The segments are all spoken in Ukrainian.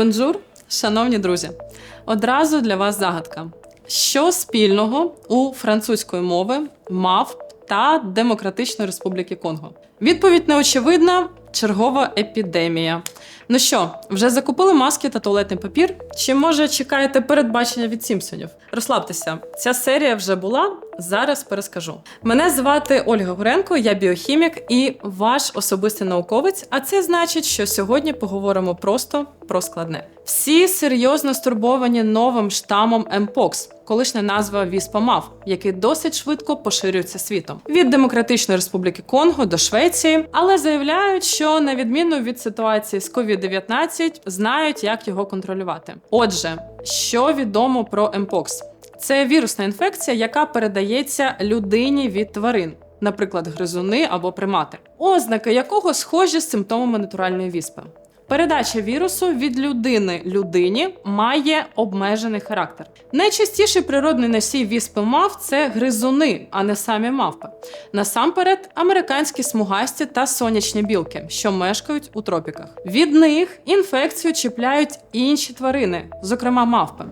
Бонжур, шановні друзі. Одразу для вас загадка. Що спільного у французької мови мав та Демократичної Республіки Конго? Відповідь неочевидна чергова епідемія. Ну що, вже закупили маски та туалетний папір? Чи може чекаєте передбачення від Сімпсонів? Розслабтеся, ця серія вже була. Зараз перескажу. Мене звати Ольга Гуренко, я біохімік і ваш особистий науковець. А це значить, що сьогодні поговоримо просто про складне. Всі серйозно стурбовані новим штамом Mpox, колишня назва Віспомав, який досить швидко поширюється світом від Демократичної Республіки Конго до Швеції, але заявляють, що на відміну від ситуації з COVID-19, знають, як його контролювати. Отже, що відомо про Mpox? Це вірусна інфекція, яка передається людині від тварин, наприклад, гризуни або примати, ознаки якого схожі з симптомами натуральної віспи. Передача вірусу від людини людині має обмежений характер. Найчастіший природний носій віспи мав це гризуни, а не самі мавпи. Насамперед, американські смугасті та сонячні білки, що мешкають у тропіках. Від них інфекцію чіпляють інші тварини, зокрема мавпи.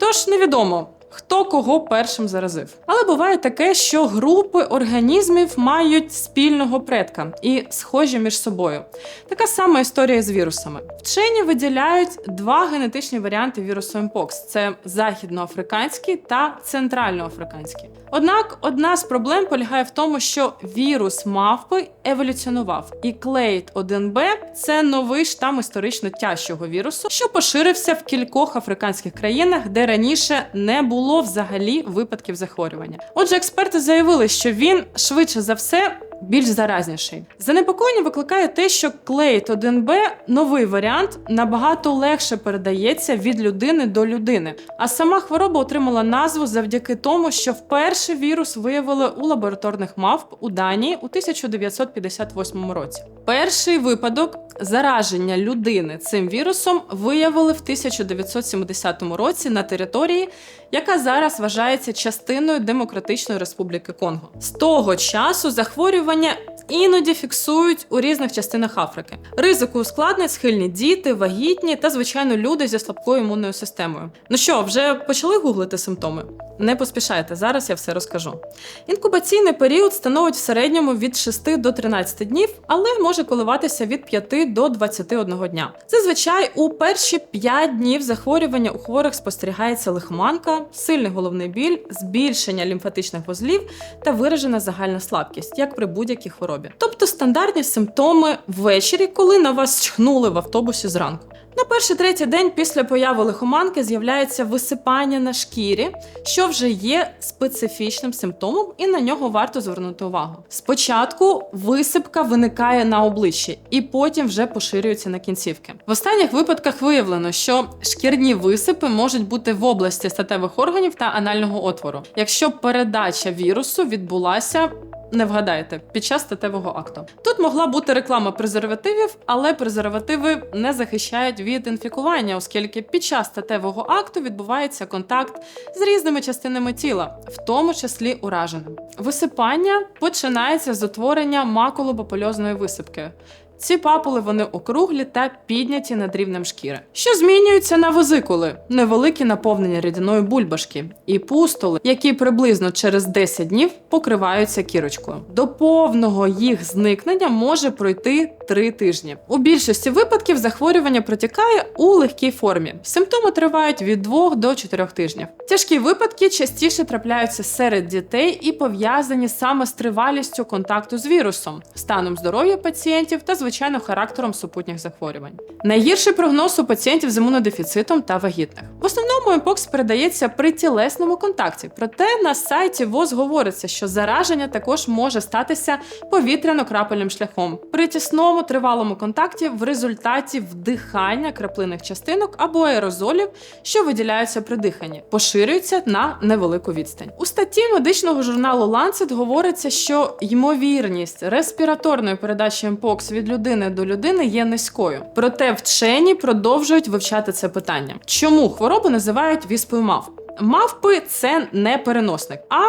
Тож невідомо. Хто кого першим заразив. Але буває таке, що групи організмів мають спільного предка і схожі між собою. Така сама історія з вірусами. Вчені виділяють два генетичні варіанти вірусу Mpox: це західноафриканський та центральноафриканський. Однак одна з проблем полягає в тому, що вірус мавпи еволюціонував, і клейт 1Б це новий штам історично тяжчого вірусу, що поширився в кількох африканських країнах, де раніше не було взагалі випадків захворювання. Отже, експерти заявили, що він швидше за все. Більш заразніший занепокоєння викликає те, що клейт 1Б новий варіант набагато легше передається від людини до людини. А сама хвороба отримала назву завдяки тому, що вперше вірус виявили у лабораторних мавп у Данії у 1958 році. Перший випадок зараження людини цим вірусом виявили в 1970 році на території, яка зараз вважається частиною Демократичної Республіки Конго. З того часу захворювання опрацьовування іноді фіксують у різних частинах Африки. Ризику ускладнень схильні діти, вагітні та, звичайно, люди зі слабкою імунною системою. Ну що, вже почали гуглити симптоми? Не поспішайте, зараз я все розкажу. Інкубаційний період становить в середньому від 6 до 13 днів, але може коливатися від 5 до 21 дня. Зазвичай у перші 5 днів захворювання у хворих спостерігається лихоманка, сильний головний біль, збільшення лімфатичних вузлів та виражена загальна слабкість, як при будь-якій хворобі. Тобто стандартні симптоми ввечері, коли на вас чхнули в автобусі зранку. На перший третій день після появи лихоманки з'являється висипання на шкірі, що вже є специфічним симптомом, і на нього варто звернути увагу. Спочатку висипка виникає на обличчі, і потім вже поширюється на кінцівки. В останніх випадках виявлено, що шкірні висипи можуть бути в області статевих органів та анального отвору, якщо передача вірусу відбулася не вгадаєте, під час статевого акту. Тут могла бути реклама презервативів, але презервативи не захищають від інфікування, оскільки під час статевого акту відбувається контакт з різними частинами тіла, в тому числі ураженим. Висипання починається з утворення макулопапульозної висипки. Ці папули вони округлі та підняті над рівнем шкіри, що змінюються на возикули, невеликі наповнення рідиною бульбашки, і пустоли, які приблизно через 10 днів покриваються кірочкою. До повного їх зникнення може пройти 3 тижні. У більшості випадків захворювання протікає у легкій формі. Симптоми тривають від 2 до 4 тижнів. Тяжкі випадки частіше трапляються серед дітей і пов'язані саме з тривалістю контакту з вірусом, станом здоров'я пацієнтів та звичайно характером супутніх захворювань. Найгірший прогноз у пацієнтів з імунодефіцитом та вагітних. В основному МПОКС передається при тілесному контакті. Проте на сайті ВОЗ говориться, що зараження також може статися повітряно-крапельним шляхом при тісному тривалому контакті в результаті вдихання краплинних частинок або аерозолів, що виділяються при диханні, поширюються на невелику відстань. У статті медичного журналу Lancet говориться, що ймовірність респіраторної передачі МПОКС від людини до людини є низькою. Проте вчені продовжують вивчати це питання. Чому хворобу називають віспою мавп? Мавпи це не переносник, а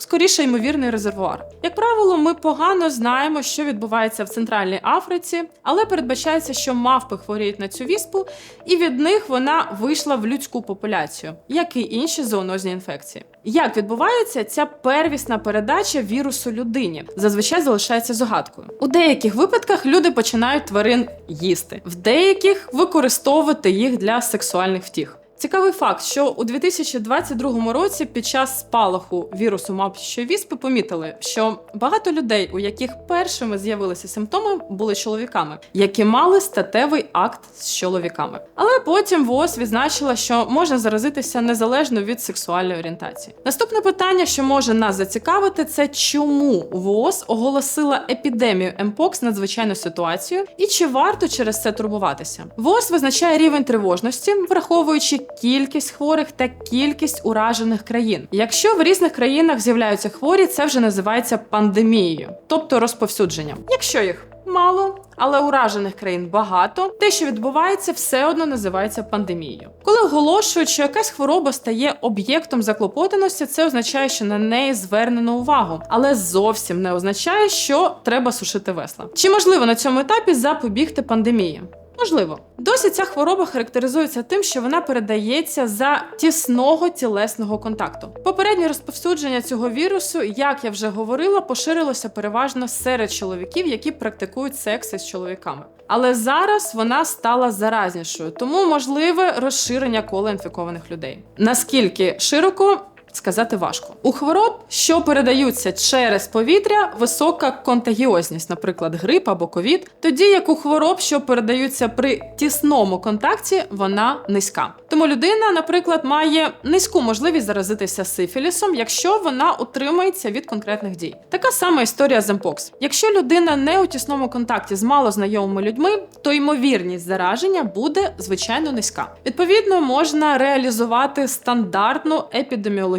скоріше ймовірний резервуар. Як правило, ми погано знаємо, що відбувається в Центральній Африці, але передбачається, що мавпи хворіють на цю віспу, і від них вона вийшла в людську популяцію, як і інші зоонозні інфекції. Як відбувається ця первісна передача вірусу людині? Зазвичай залишається загадкою. У деяких випадках люди починають тварин їсти, в деяких використовувати їх для сексуальних втіх. Цікавий факт, що у 2022 році під час спалаху вірусу мавпічої віспи помітили, що багато людей, у яких першими з'явилися симптоми, були чоловіками, які мали статевий акт з чоловіками. Але потім ВООЗ відзначила, що можна заразитися незалежно від сексуальної орієнтації. Наступне питання, що може нас зацікавити, це чому ВООЗ оголосила епідемію МПОКС надзвичайну ситуацію, і чи варто через це турбуватися? ВООЗ визначає рівень тривожності, враховуючи кількість хворих та кількість уражених країн. Якщо в різних країнах з'являються хворі, це вже називається пандемією, тобто розповсюдженням. Якщо їх мало, але уражених країн багато, те, що відбувається, все одно називається пандемією. Коли оголошують, що якась хвороба стає об'єктом заклопотаності, це означає, що на неї звернено увагу, але зовсім не означає, що треба сушити весла. Чи можливо на цьому етапі запобігти пандемії? Можливо, досі ця хвороба характеризується тим, що вона передається за тісного тілесного контакту. Попереднє розповсюдження цього вірусу, як я вже говорила, поширилося переважно серед чоловіків, які практикують секс із чоловіками. Але зараз вона стала заразнішою, тому можливе розширення кола інфікованих людей. Наскільки широко сказати важко. У хвороб, що передаються через повітря, висока контагіозність, наприклад, грип або ковід, тоді як у хвороб, що передаються при тісному контакті, вона низька. Тому людина, наприклад, має низьку можливість заразитися сифілісом, якщо вона утримується від конкретних дій. Така сама історія з Mpox. Якщо людина не у тісному контакті з малознайомими людьми, то ймовірність зараження буде звичайно низька. Відповідно, можна реалізувати стандартну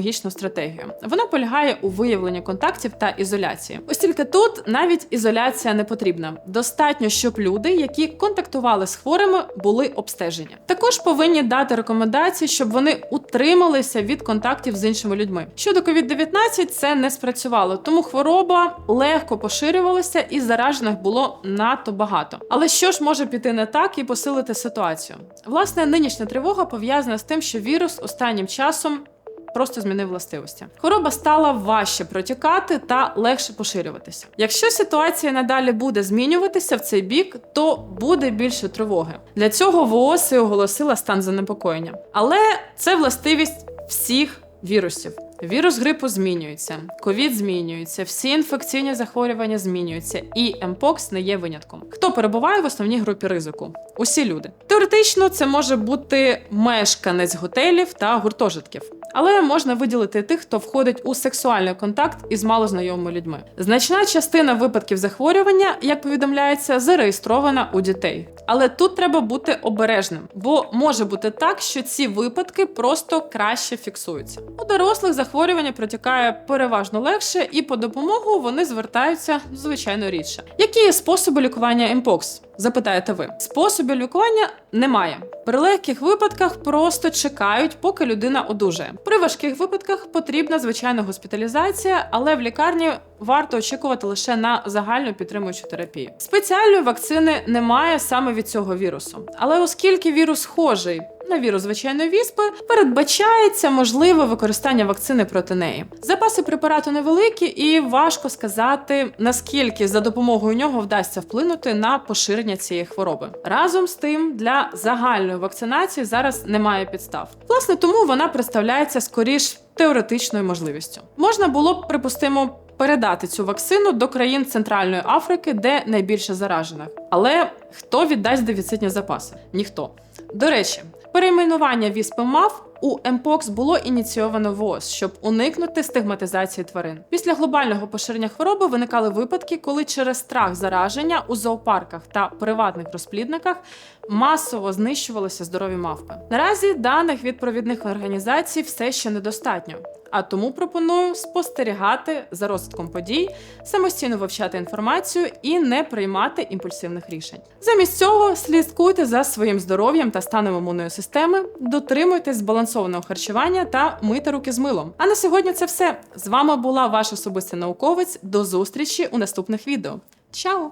епідеміологічну стратегію. Вона полягає у виявленні контактів та ізоляції. Ось тільки тут навіть ізоляція не потрібна. Достатньо, щоб люди, які контактували з хворими, були обстежені. Також повинні дати рекомендації, щоб вони утрималися від контактів з іншими людьми. Щодо COVID-19 це не спрацювало, тому хвороба легко поширювалася і заражених було надто багато. Але що ж може піти не так і посилити ситуацію? Власне, нинішня тривога пов'язана з тим, що вірус останнім часом. Просто змінив властивості. Хвороба стала важче протікати та легше поширюватися. Якщо ситуація надалі буде змінюватися в цей бік, то буде більше тривоги. Для цього ВООЗ і оголосила стан занепокоєння. Але це властивість всіх вірусів. Вірус грипу змінюється, ковід змінюється, всі інфекційні захворювання змінюються, і МПОКС не є винятком. Хто перебуває в основній групі ризику? Усі люди. Теоретично це може бути мешканець готелів та гуртожитків. Але можна виділити тих, хто входить у сексуальний контакт із малознайомими людьми. Значна частина випадків захворювання, як повідомляється, зареєстрована у дітей. Але тут треба бути обережним, бо може бути так, що ці випадки просто краще фіксуються. У дорослих захворювання протікає переважно легше, і по допомогу вони звертаються звичайно рідше. Які є способи лікування МПОКС? Запитаєте ви. Способів лікування немає. При легких випадках просто чекають, поки людина одужає. При важких випадках потрібна звичайна госпіталізація, але в лікарні варто очікувати лише на загальну підтримуючу терапію. Спеціальної вакцини немає саме від цього вірусу. Але оскільки вірус схожий на вірус звичайної віспи, передбачається можливе використання вакцини проти неї. Запаси препарату невеликі, і важко сказати, наскільки за допомогою нього вдасться вплинути на поширення цієї хвороби. Разом з тим, для загальної вакцинації зараз немає підстав. Власне, тому вона представляється скоріш теоретичною можливістю. Можна було б припустимо. Передати цю вакцину до країн Центральної Африки, де найбільше заражених. Але хто віддасть дефіцитні запаси? Ніхто. До речі, перейменування віспи МАВ у МПОКС було ініційовано ВООЗ, щоб уникнути стигматизації тварин. Після глобального поширення хвороби виникали випадки, коли через страх зараження у зоопарках та приватних розплідниках масово знищувалися здорові мавпи. Наразі даних від провідних організацій все ще недостатньо. А тому пропоную спостерігати за розвитком подій, самостійно вивчати інформацію і не приймати імпульсивних рішень. Замість цього слідкуйте за своїм здоров'ям та станом імунної системи, дотримуйтесь збалансованого збалансованого харчування та мити руки з милом. А на сьогодні це все. З вами була ваш особистий науковець. До зустрічі у наступних відео. Чао!